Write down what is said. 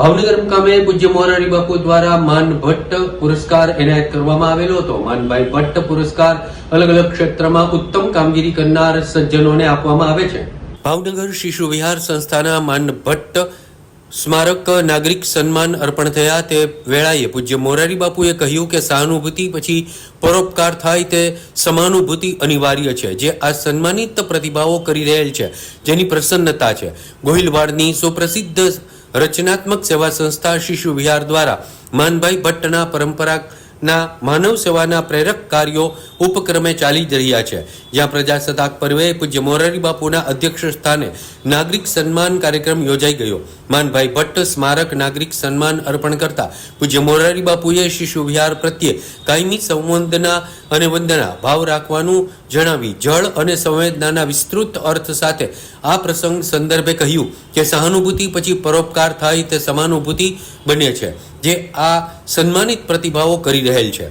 ભાવનગર મુકામે પૂજ્ય મોરારી બાપુ દ્વારા માન ભટ્ટ પુરસ્કાર એનાયત કરવામાં આવેલો હતો. માનભાઈ ભટ્ટ પુરસ્કાર અલગ અલગ ક્ષેત્રમાં ઉત્તમ કામગીરી કરનાર સજ્જનોને આપવામાં આવે છે. ભાવનગર શિશુ વિહાર સંસ્થાના માન ભટ્ટ સ્મારક નાગરિક સન્માન અર્પણ થયા તે વેળાએ પૂજ્ય મોરારી બાપુએ કહ્યું કે સહાનુભૂતિ પછી પરોપકાર થાય તે સમાનુભૂતિ અનિવાર્ય છે જે આ સન્માનિત પ્રતિભાવો કરી રહેલ છે, જેની પ્રસન્નતા છે. ગોહિલવાડની સુપ્રસિદ્ધ રચનાત્મક સેવા સંસ્થા શિશુ વિહાર દ્વારા માનભાઈ ભટ્ટના પરંપરાના માનવ સેવાના પ્રેરક કાર્યો ઉપક્રમે ચાલી રહ્યા છે. જ્યાં પ્રજાસત્તાક પર્વે પૂજ્ય મોરારી બાપુના અધ્યક્ષ સ્થાને નાગરિક સન્માન કાર્યક્રમ યોજાઈ ગયો. માનભાઈ ભટ્ટ સ્મારક નાગરિક સન્માન અર્પણ કરતા પૂજ્ય મોરારી બાપુએ શિશુ વિહાર પ્રત્યે કાયમી સંવંદના અને વંદના ભાવ રાખવાનું જણાવી જળ અને સંવેદનાના વિસ્તૃત અર્થ સાથે આ પ્રસંગ સંદર્ભે કહ્યું કે સહાનુભૂતિ પછી પરોપકાર થાય તે સમાનુભૂતિ બને છે, જે આ સન્માનિત પ્રતિભાવો કરી રહેલ છે.